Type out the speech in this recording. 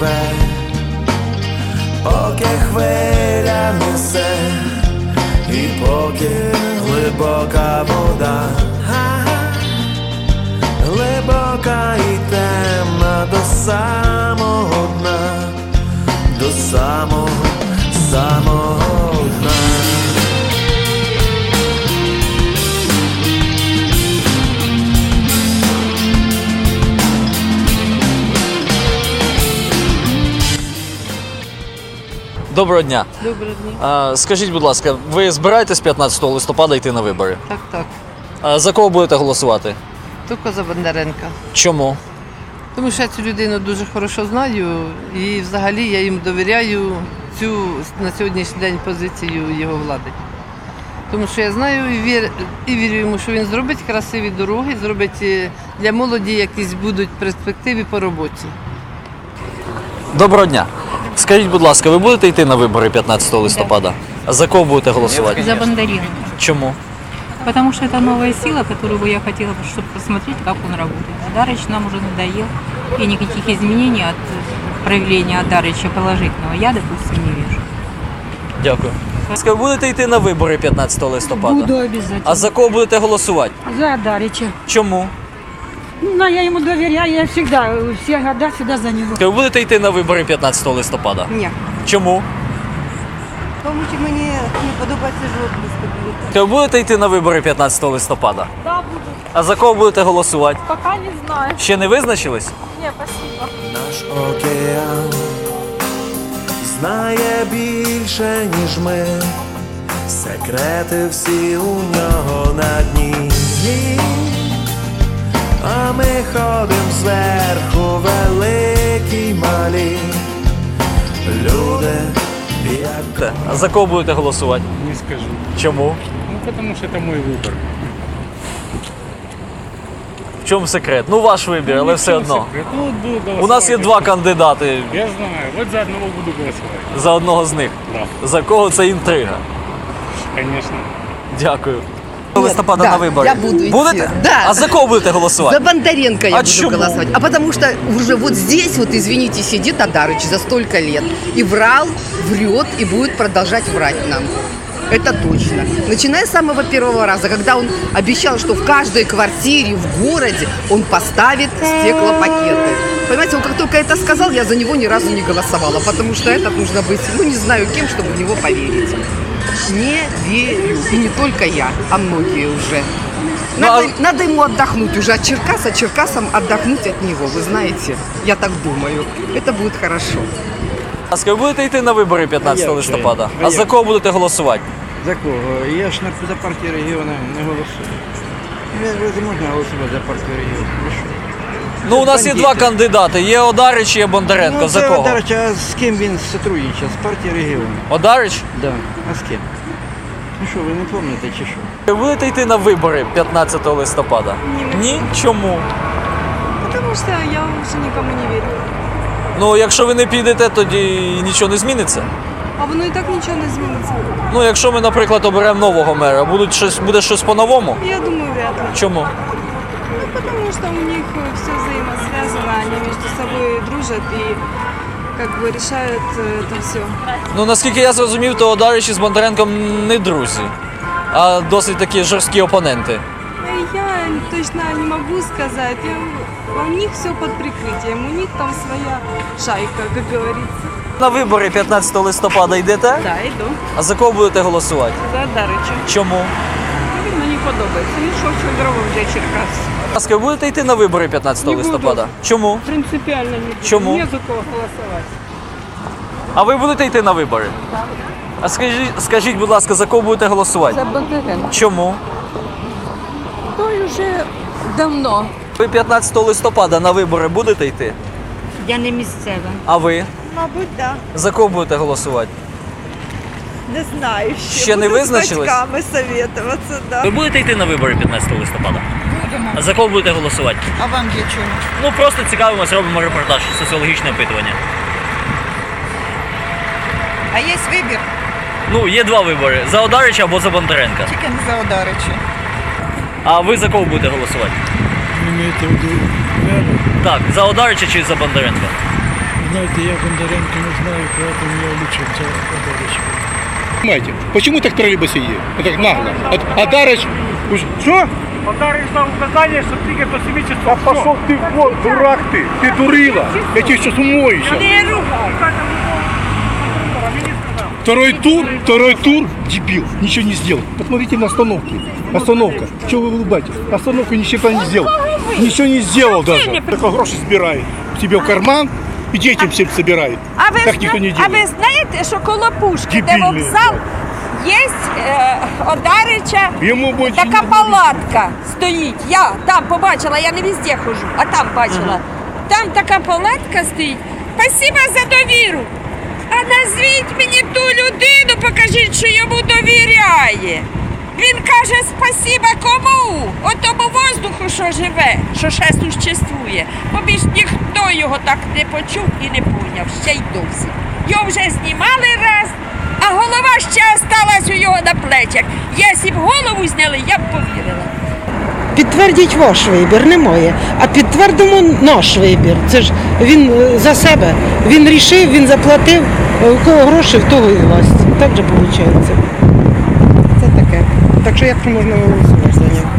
пливе, поки хвиля несе, і поки глибока вода, глибока і темна до самого дна, до самого, самого Доброго дня. Доброго дня. А, скажіть, будь ласка, ви збираєтесь 15 листопада йти на вибори? Так, так. А, за кого будете голосувати? Тільки за Бондаренка. Чому? Тому що я цю людину дуже хорошо знаю і взагалі я їм довіряю цю на сьогоднішній день позицію його влади. Тому що я знаю і, вір, і вірю йому, що він зробить красиві дороги, зробить е, для молоді якісь будуть перспективи по роботі. Доброго дня. Скажіть, будь ласка, ви будете йти на вибори 15 листопада? А за кого будете голосувати? За Бондарина. Чому? Потому что это новая сила, которую бы я хотела, чтобы посмотреть, как он работает. Адарыч нам уже надоел, и никаких изменений от э, проявления Адарыча положительного я, допустим, не вижу. Дякую. Скажіть, ви будете йти на вибори 15 листопада? Буду обязательно. А за кого будете голосувати? За Дарича. Чому? Ну, я ему доверяю, я всегда, все года всегда за него. Ви будете йти на вибори 15 листопада? Ні. Чому? Тому що мені не подобається жодність. Ви будете йти на вибори 15 листопада? Да, буду. А за кого будете голосувати? Пока не знаю. Ще не визначились? Не, спасибо. Наш океан знає більше, ніж ми. Секрети всі у нього на дні. А ми ходим зверху великі й малі. Люди, як А за кого будете голосувати? Не скажу. Чому? Ну, потому что это мой выбор. В чому секрет? Ну, ваш вибір, але Ну, все одно. Ну, буду У нас є два кандидати Я знаю. Вот за одного буду голосовать. за одного з них. Да, За кого це інтрига? конечно. Дякую. Листопада да, на вибори. я буду йти. Будете? Да. А за кого будете За голосувати? Бондаренко я А буду чему? голосовать. А потому что уже вот здесь, вот извините, сидит Адарыч за столько лет. И врал, врет и будет продолжать врать нам. Это точно. Начиная с самого первого раза, когда он обещал, что в каждой квартире в городе он поставит стеклопакеты. Понимаете, он как только это сказал, я за него ни разу не голосовала, потому что это нужно быть, ну не знаю кем, чтобы в него поверить. Не верю. И не только я, а многие уже. Ну, Надо, а- надо ему отдохнуть уже от Черкаса, Черкасам отдохнуть от него, вы знаете. Я так думаю. Это будет хорошо. А скажіть, ви будете йти на вибори 15 А листопада? А А за кого будете голосувати? За кого? Я ж на- за партію регіону не голосую. Не можна голосувати за партію регіону. Ну, у нас є Бандити. два кандидати. Є Одарич і є Бондаренко. Ну, за це кого? Одарч, а з ким він сотрудничає? З партії регіону. Одарич? Да. А з ким? Ну що, ви не пам'ятаєте чи що? Ви будете йти на вибори 15 листопада? Ні. Чому? Тому що я вже нікому не вірю. Ну, якщо ви не підете, тоді нічого не зміниться. А воно і так нічого не зміниться. Ну, якщо ми, наприклад, оберемо нового мера, будуть щось, буде щось по-новому? Я думаю, вряд ли. Чому? Ну, потому что у них все взаимосвязано, они между собой дружат и как бы решают э, это все. Ну, наскільки я зрозумів, то Одарич із Бондаренком не друзі, а досить такі жорсткі опоненти. Я точно не могу сказать. Я- у них все под прикрытием, у них там своя шайка, как говорится. На вибори 15 листопада йдете? Да, йду. А за кого будете голосувати? За Дарича. Чому? Він мені подобається. Він щось зробив для Черкас. Ласка, ви будете йти на вибори 15 Не буду. листопада? Чому? Принципіально не буду. Чому? Не за кого голосувати. А ви будете йти на вибори? Так. А скажіть, скажіть, будь ласка, за кого будете голосувати? За Бондаренка. Чому? Той вже давно. Ви 15 листопада на вибори будете йти? Я не місцева. А ви? Мабуть, так. За кого будете голосувати? Не знаю. Ще не визначились? З батьками советуватися, да. Ви будете йти на вибори 15 листопада? Будемо. А за кого будете голосувати? А вам для чего? Ну просто цікавимось, робимо репортаж, соціологічне опитування. А є вибір, Ну, є два вибори: за Одарича або за Бондаренка. тільки не за Одарича. А ви за кого будете голосувати? Имеете в виду Так, за Одарича чи за Бондаренка? Знаете, я Бондаренко не знаю, поэтому я лучше за Адоровича. Понимаете, почему так в троллейбусе едет? Вот так нагло. А, а Дарыч... Что? Подарок дал указание, что тільки до 7 часов. А пошел ты вот, дурак ты, ты дурила. Я тебе сейчас умою сейчас. Второй тур, второй тур, дебил, ничего не сделал. Посмотрите на остановке. Остановка. Чего вы улыбаетесь? Остановку ничего не сделал. Ничего не сделал даже. Только гроши собирает. Себе в карман и детям всем собирает. А ви, Так ніхто не зна- а ви делает. знаєте, що коло пушки, де Дебільний. вокзал, є е, Одарича така палатка стоїть. Я там побачила, я не везде хожу, а там бачила. Там така палатка стоїть. Спасибо за довіру. А назвіть мені ту людину, покажіть, що йому довіряє. Він каже спасіба кому? От тому воздуху, що живе, що ще существує. Бо більш ніхто його так не почув і не поняв, ще й досі. Його вже знімали осталась у його на плечах. Якщо б голову зняли, я б повірила. Підтвердіть ваш вибір, не моє. А підтвердимо наш вибір. Це ж він е, за себе. Він рішив, він заплатив. Е, У кого гроші, в того і власть. Так же виходить. Це таке. Так що як можна голосувати за нього?